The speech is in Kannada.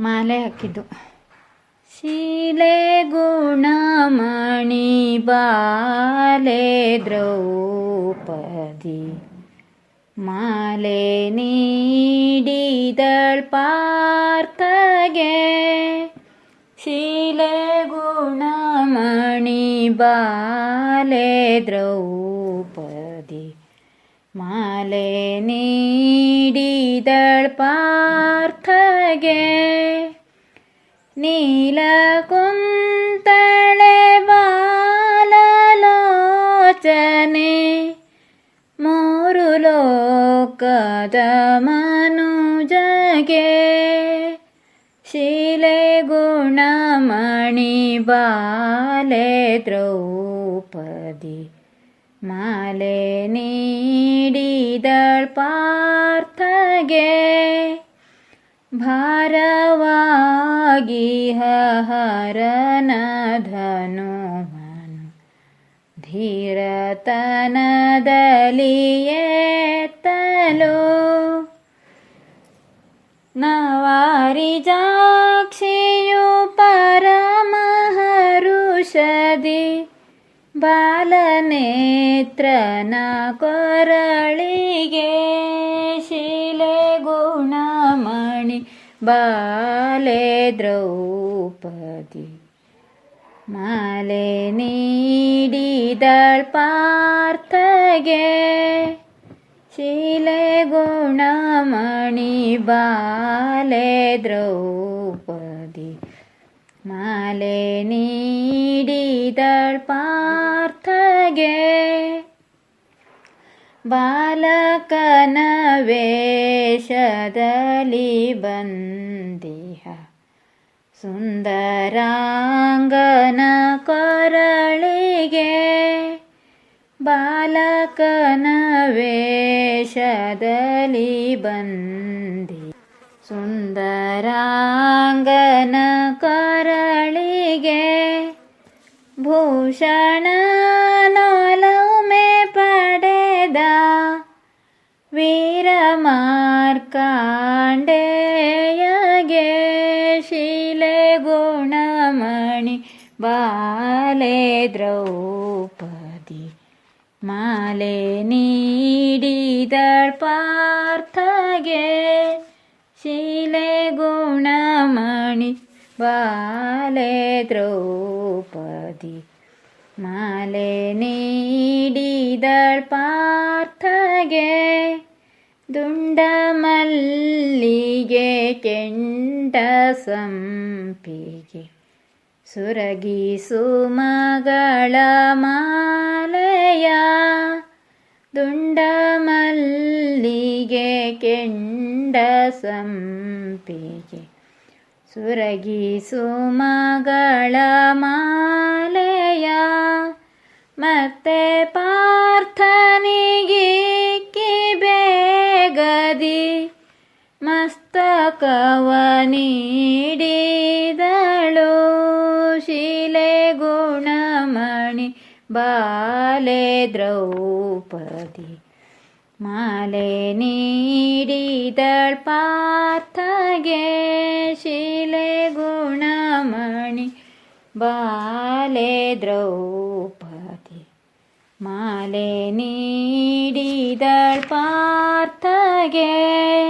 ಮಾಲೆ ಹಾಕಿದ್ದು. ಶೀಲೆ ಗುಣಮಣಿ ಬಾಲೆ ದ್ರೌಪದಿ. ಮಾಲೆ ನೀಡಿದಳ್ ಪಾರ್ಥಗೆ. ಶೀಲೆ ಗುಣಮಣಿ ಬಾಲೆ ದ್ರೌಪದಿ. ಮಾಲೆ ನೀಡಿದಳ್ ಪಾರ್ಥಗೆ ನೀಲಕುಂತಳೆ ಬಾಲಲೋಚನೆ ಮೂರು ಲೋಕದ ಮನುಜಗೆ ಶಿಲೆ ಗುಣಮಣಿ ಬಾಲೆ ದ್ರೌಪದಿ ಮಾಲೆ ನೀಡಿದಳ್ ಪಾರ್ಥಗೆ. भारवागिहरनधनुीरतनदलिये तनु न वारिजाक्षियु परमहरुषदि बालनेत्र न कोरळि ಗುಣಮಣಿ ಬಾಲೆ ದ್ರೌಪದಿ ಮಾಲೆ ನೀಡಿದಳ್ ಪಾರ್ಥಗೆ ಶಿಲೆ ಗುಣಮಣಿ ಬಾಲೆ ದ್ರೌಪದಿ ಮಾಲೆ ನೀಡಿದಳ್ ಪಾರ್ಥಗೆ ಬಾಲಕನ ವೇಷದಲ್ಲಿ ಬಂದಿಹ. ಸುಂದರಾಂಗನ ಕೊರಳಿಗೆ ಬಾಲಕನ ವೇಷದಲ್ಲಿ ಬಂದಿ. ಸುಂದರಾಂಗನ ಕೊರಳಿಗೆ ಭೂಷಣ മാർക്കാണ്ടേയകേശിലെ ഗുണമണി ബാലെ ദ്രൗപദി. മാലെ നീടിതൾ പാർത്ഥകേ ശിലെ ഗുണമണി ബാലെ ദ്രൗപദി. മാലെ നീടിതൾ പാർത്ഥകേ ದುಂಡ ಮಲ್ಲಿಗೆ ಕೆಂಡ ಸಂಪಿಗೆ. ಸುರಗಿ ಸುಮಗಳ ಮಾಲೆಯ ದುಂಡ ಮಲ್ಲಿಗೆ ಕೆಂಡ ಸಂಪಿಗೆ. ಸುರಗಿ ಸುಮಗಳ ಮಾಲೆಯ ಮತ್ತೆ ಪಾರ್ಥನಿಗೆ ಬೇಗದಿ ಮಸ್ತಕವ ನೀಡಿದಳು ಶಿಲೆ ಗುಣಮಣಿ ಬಾಲೆ ದ್ರೌಪದಿ ಮಾಲೆ ನೀಡಿದಳ್ ಪಾರ್ಥಗೆ ಶಿಲೆ ಗುಣಮಣಿ ಬಾಲೆ ದ್ರೌಪದಿ ಮಾಲೆ ನೀಡಿದಳ್ again.